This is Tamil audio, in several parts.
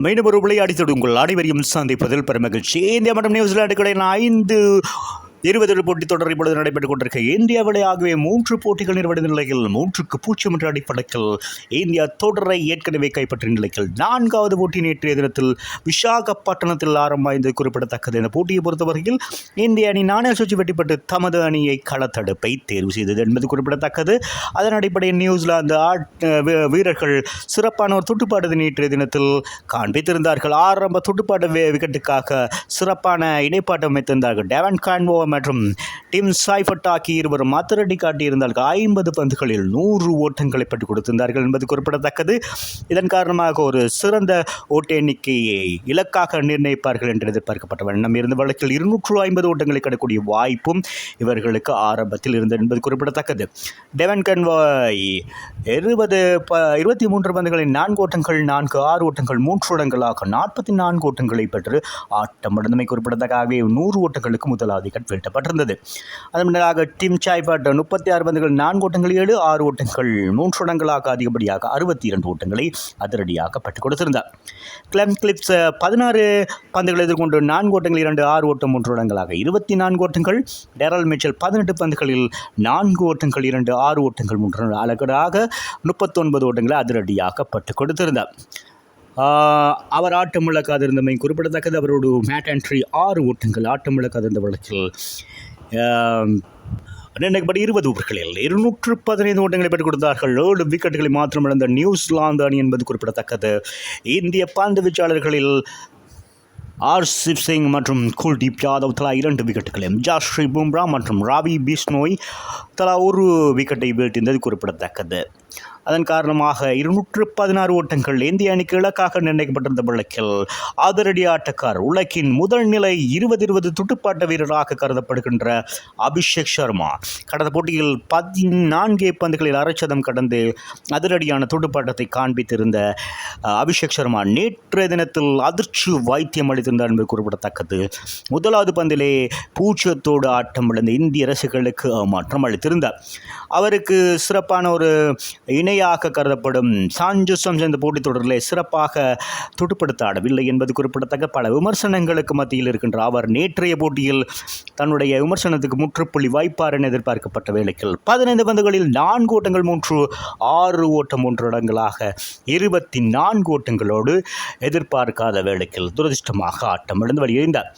மீண்டும் ஒரு விளையாடி உங்கள் அனைவரையும் சந்திப்பதில் பெருமகிழ்ச்சி இந்தியா மற்றும் நியூசிலாந்துகளின் ஐந்து இருபது போட்டி தொடர் இப்பொழுது நடைபெற்றுக் கொண்டிருக்க. இந்தியாவிலே ஆகவே மூன்று போட்டிகள் நிறைவடைந்த நிலையில் மூன்றுக்கு பூஜ்ஜியம் என்ற அடிப்படையில் இந்தியா தொடரை ஏற்கனவே கைப்பற்றிய நிலையில் நான்காவது போட்டி நேற்றைய தினத்தில் விசாகப்பட்டினத்தில் ஆரம்பமாய்ந்து குறிப்பிடத்தக்கது. இந்த போட்டியை பொறுத்தவரையில் இந்திய அணி நாணய சுற்றி வெட்டிப்பட்டு தமது அணியை களத்தடுப்பை தேர்வு செய்தது என்பது குறிப்பிடத்தக்கது. அதன் அடிப்படையில் நியூசிலாந்து வீரர்கள் சிறப்பான ஒரு துட்டுப்பாடு நேற்றைய தினத்தில் காண்பித்திருந்தார்கள். ஆரம்ப துட்டுப்பாடு விக்கெட்டுக்காக சிறப்பான இடைப்பாட்டம் வைத்திருந்தார்கள் டேவன் கான்வோ மற்றும் டிம் சாய்ஃபட் ஆகிய இருவரும் அதிரடி காட்டியிருந்தார்கள் ஐம்பது பந்துகளில் நூறு ஓட்டங்களை பெற்றுக் கொடுத்திருந்தார்கள் என்பது குறிப்பிடத்தக்கது. இதன் காரணமாக ஒரு சிறந்த ஓட்ட எண்ணிக்கையை இலக்காக நிர்ணயிப்பார்கள் என்று எதிர்பார்க்கப்பட்ட வண்ணம் இருந்த வழக்கில் இருநூற்று ஐம்பது ஓட்டங்களை கடக்கூடிய வாய்ப்பும் இவர்களுக்கு ஆரம்பத்தில் இருந்தது என்பது குறிப்பிடத்தக்கது. டெவன் கன்வாய் இருபது ப இருபத்தி மூன்று பந்துகளில் நான்கு ஓட்டங்கள் நான்கு ஆறு ஓட்டங்கள் மூன்று ஓட்டங்களாக நாற்பத்தி நான்கு ஓட்டங்களை பெற்று ஆட்டம் நடந்தமை குறிப்பிடத்தக்காகவே நூறு ஓட்டங்களுக்கு முதலாவது விக்கெட் வீழ்த்தப்பட்டிருந்தது. அதன் முன்னதாக டிம் சாய்பட் முப்பத்தி ஆறு பந்துகள் நான்கு ஓட்டங்கள் ஏழு ஆறு ஓட்டங்கள் மூன்று ஓட்டங்களாக அதிகப்படியாக அறுபத்தி இரண்டு ஓட்டங்களை அதிரடியாக பெற்றுக் கொடுத்திருந்தார் கிளம் கிளிப்ஸ் பதினாறு பந்துகளை எதிர்கொண்டு நான்கு ஓட்டங்கள் இரண்டு ஆறு ஓட்டம் மூன்று ஓட்டங்களாக இருபத்தி நான்கு ஓட்டங்கள். டெரல் மிச்சல் பதினெட்டு பந்துகளில் நான்கு ஓட்டங்கள் இரண்டு ஆறு ஓட்டங்கள் மூன்று அழகடாக முப்பத்தொன்பது ஓட்டங்களை அதிரடியாக பெற்றுக் கொடுத்திருந்தார். அவர் ஆட்டம் இழக்காதிருந்தமை குறிப்பிடத்தக்கது. அவரோடு மேட் அண்ட்ரி ஆறு ஓட்டங்கள் ஆட்டம் இருந்த வழக்கில் ஆம், இருபது ஓவர்களில் இருநூற்று பதினைந்து ஓட்டங்களை பெற்றுக் கொடுத்தார்கள். ஏழு விக்கெட்டுகளை மாத்திரம் இழந்த நியூசிலாந்து அணி என்பது குறிப்பிடத்தக்கது. இந்திய பந்து வீச்சாளர்களில் ஆர். சிப் சிங் மற்றும் குல்தீப் யாதவ் தலா இரண்டு விக்கெட்டுகளையும். ஜாஸ்ரீ பும்ரா மற்றும் ராவி பிஸ்னோய் தலா ஒரு விக்கெட்டை வீழ்த்தியது குறிப்பிடத்தக்கது. அதன் காரணமாக இருநூற்று பதினாறு ஓட்டங்கள் இந்திய அணிக்கு இலக்காக நிர்ணயிக்கப்பட்டிருந்த வழக்கில் ஆதரடி ஆட்டக்கார் உலகின் முதல் நிலை இருபது இருபது துட்டுப்பாட்ட வீரராக கருதப்படுகின்ற அபிஷேக் சர்மா. கடந்த போட்டியில் பதினான்கு பந்துகளில் அரைச்சதம் கடந்து அதிரடியான துடுப்பாட்டத்தை காண்பித்திருந்த அபிஷேக் சர்மா நேற்றைய தினத்தில் அதிர்ச்சி வைத்தியம் அளித்திருந்தார் என்பது குறிப்பிடத்தக்கது. முதலாவது பந்திலே பூஜ்ஜியத்தோடு ஆட்டம் இழந்த இந்திய ரசிகர்களுக்கு மாற்றம் அளித்திருந்தார். அவருக்கு சிறப்பான ஒரு இணையாக கருதப்படும் சாஞ்சு சம்ஸ் இந்த போட்டித் தொடரில் சிறப்பாக துடுப்படுத்த ஆடவில்லை என்பது குறிப்பிடத்தக்க. பல விமர்சனங்களுக்கு மத்தியில் இருக்கின்ற அவர் நேற்றைய போட்டியில் தன்னுடைய விமர்சனத்துக்கு முற்றுப்புள்ளி வாய்ப்பார் என எதிர்பார்க்கப்பட்ட வேளையில் பதினைந்து பந்துகளில் நான்கு ஓட்டங்கள் மூன்று ஆறு ஓட்டம் மூன்று இடங்களாக இருபத்தி நான்கு ஓட்டங்களோடு எதிர்பார்க்காத வேளையில் துரதிர்ஷ்டமாக ஆட்டம் இழந்து வெளியேறினார்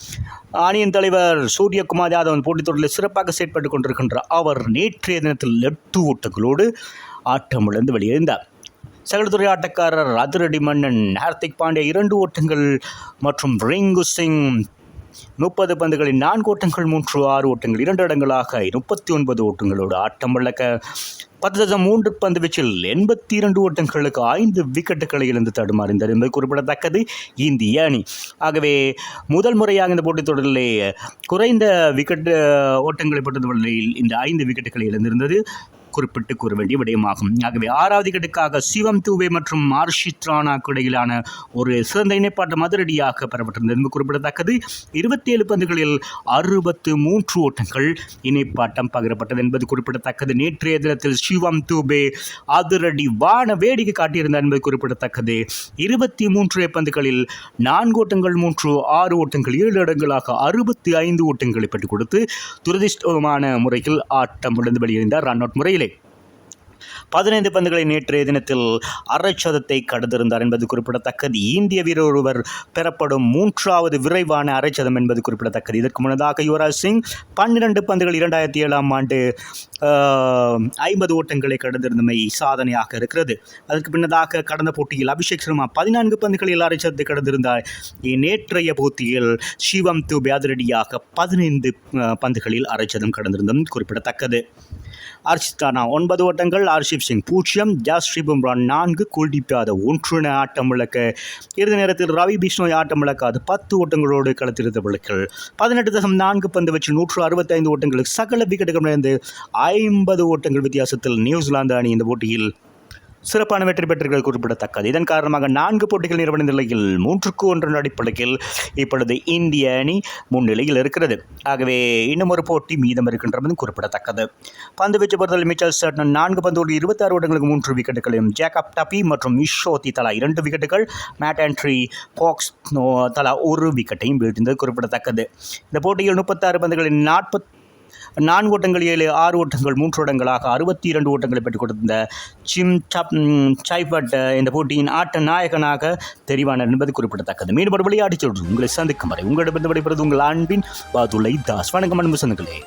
அணியின் தலைவர் சூரியகுமார் யாதவன் போட்டித் தொடரில் சிறப்பாக செயற்பட்டுக் கொண்டிருக்கின்ற அவர் நேற்றைய தினத்தில் எட்டு ஓட்டங்களோடு ஆட்டம் இழந்து வெளியேறினார் சகலத்துறை ஆட்டக்காரர் அதிரடி மன்னன் ஹார்திக் பாண்டே இரண்டு ஓட்டங்கள் மற்றும் ரிங்கு சிங் முப்பது பந்துகளில் நான்கு ஓட்டங்கள் மூன்று ஆறு ஓட்டங்கள் இரண்டு இடங்களாக முப்பத்தி ஒன்பது ஓட்டங்களோடு ஆட்டம் இழக்க பத்து தசம் மூன்று பந்து வீச்சில் எண்பத்தி இரண்டு ஓட்டங்களுக்கு ஐந்து விக்கெட்டுகளை இழந்து தடுமாறிந்தார் என்பது குறிப்பிடத்தக்கது. இந்திய அணி. ஆகவே முதல் முறையாக இந்த போட்டித் தொடரிலே குறைந்த விக்கெட் ஓட்டங்களை பெற்றது இந்த ஐந்து விக்கெட்டுகளை இழந்திருந்தது. குறிப்பிட்டு கூற வேண்டிய விடயமாகும். ஆகவே ஆறாவது விக்கெட்டுக்காக சிவம் தூவே மற்றும் மார்ஷித்ரானாக்கு இடையிலான ஒரு சிறந்த இணைப்பாட்டம் அதிரடியாக பெறப்பட்டிருந்தது. என்பது குறிப்பிடத்தக்கது இருபத்தி ஏழு பந்துகளில் அறுபத்து மூன்று ஓட்டங்கள் இணைப்பாட்டம் பகிரப்பட்டது என்பது குறிப்பிடத்தக்கது. நேற்றைய தினத்தில் சிவம் தூபே அதிரடி வான வேடிக்கை காட்டியிருந்தார் என்பது குறிப்பிடத்தக்கது. இருபத்தி மூன்று பந்துகளில் நான்கு ஓட்டங்கள் மூன்று ஆறு ஓட்டங்கள் ஏழு இடங்களாக அறுபத்தி ஐந்து ஓட்டங்களை பெற்றுக் கொடுத்து துரதிர்ஷ்டமான முறையில் ஆட்டம் விழுந்து வெளியேறினார். ரன் அவுட் முறையில் பதினைந்து பந்துகளை நேற்றைய தினத்தில் அரைச்சதத்தை கடந்திருந்தார் என்பது குறிப்பிடத்தக்கது. இந்திய வீரர் ஒருவர் பெறப்படும் மூன்றாவது விரைவான அரைச்சதம் என்பது குறிப்பிடத்தக்கது. இதற்கு முன்னதாக யுவராஜ் சிங் பன்னிரண்டு பந்துகள் இரண்டாயிரத்தி ஏழாம் ஆண்டு ஐம்பது ஓட்டங்களை கடந்திருந்தமை சாதனையாக இருக்கிறது. அதற்கு பின்னதாக கடந்த போட்டியில் அபிஷேக் சர்மா பதினான்கு பந்துகளில் அரைச்சதத்தை கடந்திருந்தார். நேற்றைய போட்டியில் சிவம் துபியாதிரடியாக அதிரடியாக பதினைந்து பந்துகளில் அரைச்சதம் சதம் கடந்திருந்ததும் குறிப்பிடத்தக்கது. ஹர்ஷித் ராணா ஒன்பது ஓட்டங்கள் ஹர்ஷிப் சிங் பூஜ்ஜியம். ஜாஸ்ரீ பும்ரா நான்கு. குல்தீப் யாதவ் ஒன்று என ஆட்டம் இழக்க. இறுதி நேரத்தில் ரவி பிஷ்ணோய் ஆட்டம் இழக்காது பத்து ஓட்டங்களோடு களத்திருந்த விளக்கல் பதினெட்டு தசம் நான்கு பந்து வச்சு நூற்று அறுபத்தைந்து ஓட்டங்களுக்கு சகல விக்கெட்டுகள் இழந்து ஐம்பது ஓட்டங்கள் வித்தியாசத்தில் நியூசிலாந்து அணி இந்த போட்டியில் சிறப்பான வெற்றி பெற்றிருக்கிறது குறிப்பிடத்தக்கது. இதன் காரணமாக நான்கு போட்டிகள் நிறுவன நிலையில் மூன்றுக்கு ஒன்றின் அடிப்படையில் இப்பொழுது இந்திய அணி முன்னிலையில் இருக்கிறது. ஆகவே இன்னும் ஒரு போட்டி மீதம் இருக்கின்றதும் குறிப்பிடத்தக்கது. பந்து வீச்சு பொறுத்தவரை மிச்சல் சட்டன் நான்கு பந்தோடு இருபத்தாறு ஓட்டங்களுக்கு மூன்று விக்கெட்டுகளையும் ஜேக்கப் டபி மற்றும் இஷோதி தலா இரண்டு விக்கெட்டுகள் மேட் ஆண்ட்ரி பாக்ஸ் தலா ஒரு விக்கெட்டையும் வீழ்த்தியது குறிப்பிடத்தக்கது. இந்த போட்டியில் முப்பத்தாறு பந்துகளில் நாற்பத் நான்கு ஓட்டங்கள் ஏழு ஆறு ஓட்டங்கள் மூன்று ஓட்டங்களாக அறுபத்தி இரண்டு ஓட்டங்களை பெற்றுக் கொடுத்திருந்த சிம் சப் சைபட் இந்த போட்டியின் ஆட்ட நாயகனாக தெரிவானார் என்பது குறிப்பிடத்தக்கது. மீண்டும் ஒரு விளையாட்டுச் சொல்றோம் உங்களை சந்திக்கும் வரை உங்களிடமிருந்து விடைபெறுவது உங்கள் அன்பின் பாதுலை தாஸ். வணக்கம் அன்பு சொந்தங்களே.